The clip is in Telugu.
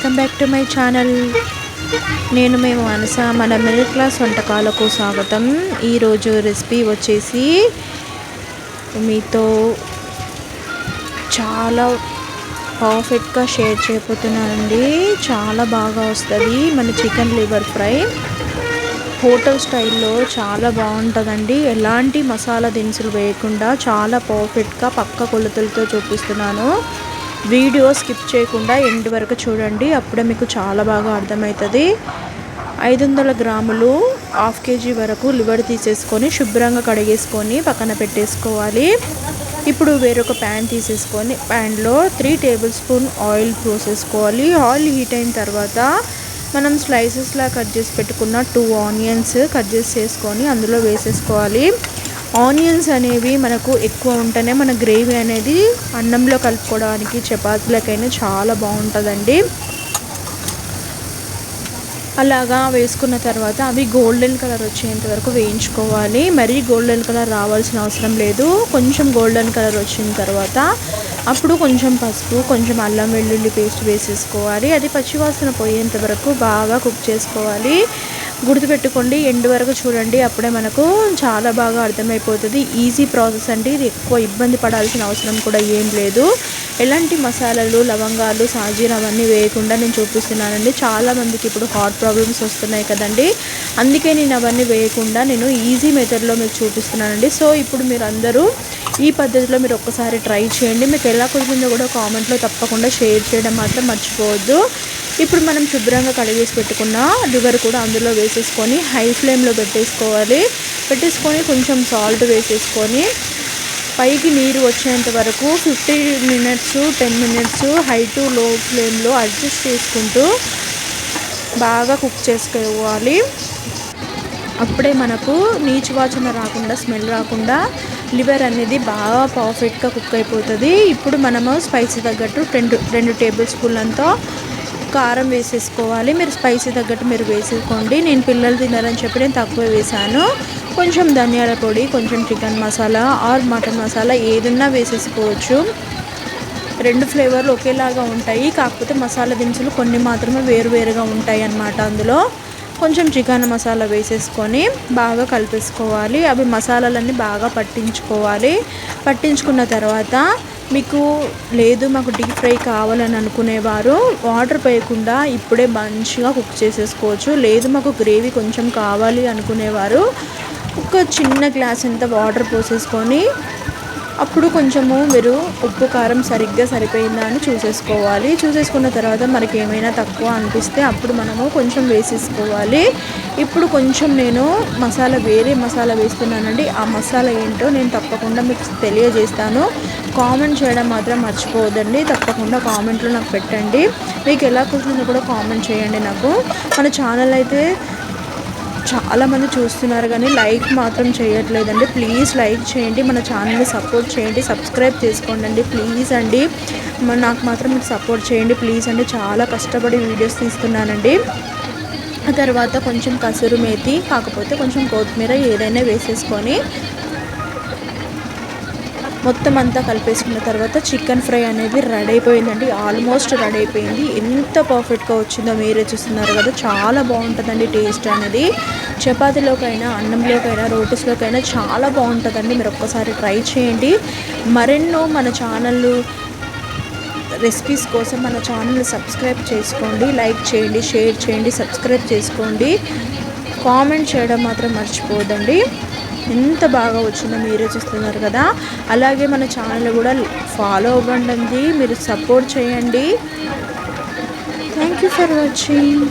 Welcome back to my channel. నేను మేము మనస. మన మిడిల్ క్లాస్ వంటకాలకు స్వాగతం. ఈరోజు రెసిపీ వచ్చేసి మీతో చాలా పర్ఫెక్ట్గా షేర్ చేయబోతున్నానండి. చాలా బాగా వస్తుంది. మన చికెన్ లివర్ ఫ్రై హోటల్ స్టైల్లో చాలా బాగుంటుందండి. ఎలాంటి మసాలా దినుసులు వేయకుండా చాలా పర్ఫెక్ట్గా పక్క కొలతలతో చూపిస్తున్నాను. వీడియో స్కిప్ చేయకుండా ఎండ్ వరకు చూడండి. అప్పుడే మీకు చాలా బాగా అర్థమవుతుంది. ఐదు వందల గ్రాములు హాఫ్ కేజీ వరకు లివర్ తీసేసుకొని శుభ్రంగా కడిగేసుకొని పక్కన పెట్టేసుకోవాలి. ఇప్పుడు వేరొక ప్యాన్ తీసేసుకొని ప్యాన్లో త్రీ టేబుల్ స్పూన్ ఆయిల్ పోసేసుకోవాలి. ఆయిల్ హీట్ అయిన తర్వాత మనం స్లైసెస్లా కట్ చేసి పెట్టుకున్న టూ ఆనియన్స్ కట్ చేసి చేసుకొని అందులో వేసేసుకోవాలి. ఆనియన్స్ అనేవి మనకు ఎక్కువ ఉంటేనే మన గ్రేవీ అనేది అన్నంలో కలుపుకోవడానికి చపాతీలకైనా చాలా బాగుంటుందండి. అలాగా వేసుకున్న తర్వాత అవి గోల్డెన్ కలర్ వచ్చేంత వరకు వేయించుకోవాలి. మరీ గోల్డెన్ కలర్ రావాల్సిన అవసరం లేదు. కొంచెం గోల్డెన్ కలర్ వచ్చిన తర్వాత అప్పుడు కొంచెం పసుపు కొంచెం అల్లం వెల్లుల్లి పేస్ట్ వేసేసుకోవాలి. అది పచ్చివాసన పోయేంత వరకు బాగా కుక్ చేసుకోవాలి. గుర్తుపెట్టుకోండి ఎండ్ వరకు చూడండి. అప్పుడే మనకు చాలా బాగా అర్థమైపోతుంది. ఈజీ ప్రాసెస్ అండి ఇది ఎక్కువ ఇబ్బంది పడాల్సిన అవసరం కూడా ఏం లేదు. ఎలాంటి మసాలాలు లవంగాలు సాజీర అవన్నీ వేయకుండా నేను చూపిస్తున్నానండి. చాలామందికి ఇప్పుడు హార్ట్ ప్రాబ్లమ్స్ వస్తున్నాయి కదండి. అందుకే నేను అవన్నీ వేయకుండా నేను ఈజీ మెథడ్లో మీకు చూపిస్తున్నానండి. సో ఇప్పుడు మీరు అందరూ ఈ పద్ధతిలో మీరు ఒక్కసారి ట్రై చేయండి. మీకు ఎలా కుదిరిందో కూడా కామెంట్లో తప్పకుండా షేర్ చేయడం మాత్రం మర్చిపోవద్దు. ఇప్పుడు మనం శుభ్రంగా కడిగేసి పెట్టుకున్న లివర్ కూడా అందులో వేసేసుకొని హై ఫ్లేమ్లో పెట్టేసుకోవాలి. పెట్టేసుకొని కొంచెం సాల్ట్ వేసేసుకొని పైకి నీరు వచ్చేంత వరకు fifty minutes ten minutes high to low ఫ్లేమ్లో అడ్జస్ట్ చేసుకుంటూ బాగా కుక్ చేసుకోవాలి. అప్పుడే మనకు నీచు వాసన రాకుండా స్మెల్ రాకుండా లివర్ అనేది బాగా పర్ఫెక్ట్గా కుక్ అయిపోతుంది. ఇప్పుడు మనము స్పైసీ తగ్గట్టు రెండు రెండు టేబుల్ స్పూన్లంతో కారం వేసేసుకోవాలి. మీరు స్పైసీ తగ్గట్టు మీరు వేసేసుకోండి. నేను పిల్లలు తినాలని చెప్పి నేను తక్కువ వేసాను కొంచెం ధనియాల పొడి కొంచెం chicken masala or mutton masala ఏదన్నా వేసేసుకోవచ్చు. రెండు ఫ్లేవర్లు ఒకేలాగా ఉంటాయి. కాకపోతే మసాలా దినుసులు కొన్ని మాత్రమే వేరువేరుగా ఉంటాయి అన్నమాట అందులో. కొంచెం చికెన్ మసాలా వేసేసుకొని బాగా కలిపేసుకోవాలి. అవి మసాలాలన్నీ బాగా పట్టించుకోవాలి. పట్టించుకున్న తర్వాత మీకు లేదు మాకు డీప్ ఫ్రై కావాలని అనుకునేవారు. వాటర్ పోయకుండా ఇప్పుడే మంచిగా కుక్ చేసేసుకోవచ్చు. లేదు మాకు గ్రేవీ కొంచెం కావాలి అనుకునేవారు. ఒక చిన్న గ్లాస్ అంత వాటర్ పోసేసుకొని అప్పుడు కొంచెము మీరు ఉప్పు కారం సరిగ్గా సరిపోయిందా అని చూసేసుకోవాలి. చూసేసుకున్న తర్వాత మనకి ఏమైనా తక్కువ అనిపిస్తే అప్పుడు మనము కొంచెం వేసేసుకోవాలి. ఇప్పుడు కొంచెం నేను మసాలా వేరే మసాలా వేస్తున్నానండి. ఆ మసాలా ఏంటో నేను తప్పకుండా మీకు తెలియజేస్తాను. కామెంట్ చేయడం మాత్రం మర్చిపోవద్దండి. తప్పకుండా కామెంట్లో నాకు పెట్టండి. మీకు ఎలా కుదిరిందో కూడా కామెంట్ చేయండి నాకు. మన ఛానల్ అయితే చాలామంది చూస్తున్నారు కానీ లైక్ మాత్రం చేయట్లేదండి. ప్లీజ్ లైక్ చేయండి మన ఛానల్ని సపోర్ట్ చేయండి సబ్స్క్రైబ్ చేసుకోండి అండి ప్లీజ్ అండి. నాకు మాత్రం సపోర్ట్ చేయండి ప్లీజ్ అండి. చాలా కష్టపడి వీడియోస్ తీస్తున్నానండి. తర్వాత కొంచెం కసురు మేతి కాకపోతే కొంచెం కొత్తిమీర ఏదైనా వేసేసుకొని మొత్తం అంతా కలిపేసుకున్న తర్వాత చికెన్ ఫ్రై అనేది రెడీ అయిపోయిందండి. ఆల్మోస్ట్ రెడీ అయిపోయింది. ఎంత పర్ఫెక్ట్గా వచ్చిందో మీరే చూస్తున్నారు కదా. చాలా బాగుంటుందండి టేస్ట్ అనేది. చపాతీలోకైనా అన్నంలోకైనా రోటీస్లోకైనా చాలా బాగుంటుందండి. మీరు ఒక్కసారి ట్రై చేయండి. మరెన్నో మన ఛానల్ రెసిపీస్ కోసం మన ఛానల్ని సబ్స్క్రైబ్ చేసుకోండి. లైక్ చేయండి షేర్ చేయండి సబ్స్క్రైబ్ చేసుకోండి. కామెంట్ చేయడం మాత్రం మర్చిపోదండి ఎంత బాగా వచ్చిందో మీరే చూస్తున్నారు కదా. అలాగే మన ఛానల్ కూడా ఫాలో అవ్వండి మీరు సపోర్ట్ చేయండి. Thank you for watching